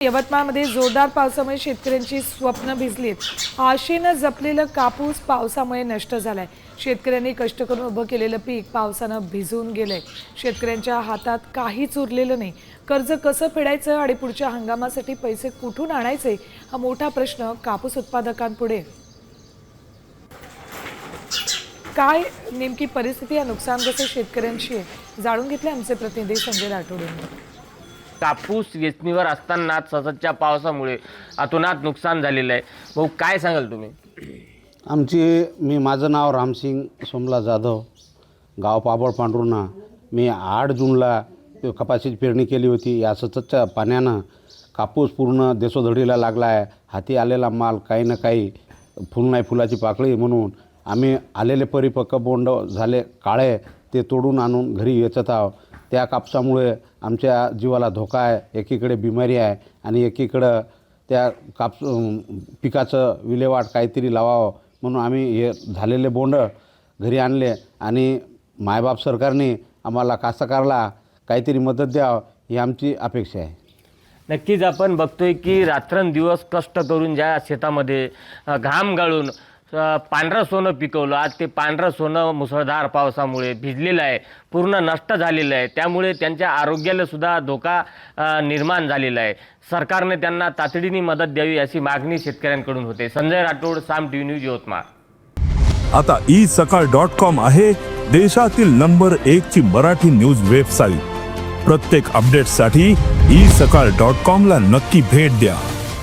यवतमाळमध्ये जोरदार पावसामुळे शेतकऱ्यांची स्वप्न भिजलीत. आशेनं जपलेलं कापूस पावसामुळे नष्ट झालाय. शेतकऱ्यांनी कष्ट करून उभं केलेलं पीक पावसानं भिजून गेलंय. शेतकऱ्यांच्या हातात काहीच उरलेलं नाही. कर्ज कसं फेडायचं आणि पुढच्या हंगामासाठी पैसे कुठून आणायचे? हा मोठा प्रश्न कापूस उत्पादकांपुढे. काय नेमकी परिस्थिती या नुकसानग्रस्त शेतकऱ्यांची आहे? जाणून घेतले आमचे प्रतिनिधी संजय राठोड यांनी. कापूस वेचणीवर असताना सततच्या पावसामुळे अतोनात नुकसान झालेलं आहे. भाऊ काय सांगाल तुम्ही? आमची मी माझं नाव रामसिंग सोमला जाधव गाव पाबळ पांढरुणा. मी आठ जूनला कपाशीची पेरणी केली होती. या सततच्या पाण्यानं कापूस पूर्ण देशोधडीला लागला आहे हाती आलेला माल काही ना काही फुल नाही फुलाची पाकळी म्हणून आम्ही आलेले परिपक्व बोंड झाले काळे ते तोडून आणून घरी वेचत आहोत. त्या कापसामुळे आमच्या जीवाला धोका आहे एकीकडे बिमारी आहे आणि एकीकडं त्या काप पिकाचं विल्हेवाट काहीतरी लावावं म्हणून आम्ही हे झालेले बोंड घरी आणले आणि मायबाप सरकारने आम्हाला कास्तकारला काहीतरी मदत द्यावं ही आमची अपेक्षा आहे. नक्कीच आपण बघतोय की रात्रंदिवस कष्ट करून ज्या शेतामध्ये घाम गाळून पांढरं सोनं पिकवलं. आज ते पांढरं सोनं मुसळधार पावसामुळे भिजलेलं आहे. पूर्ण नष्ट झालेलं आहे. त्यामुळे त्यांच्या आरोग्याला सुद्धा धोका निर्माण झालेला आहे. सरकारने त्यांना तातडीने मदत द्यावी अशी मागणी शेतकऱ्यांकडून होते. Sanjay Rathod Saam TV news Yavatmal. आता ई सकाळ डॉट कॉम आहे देशातील नंबर एक ची मराठी न्यूज वेबसाईट. प्रत्येक अपडेटसाठी ई सकाळ डॉट कॉम ला नक्की भेट द्या.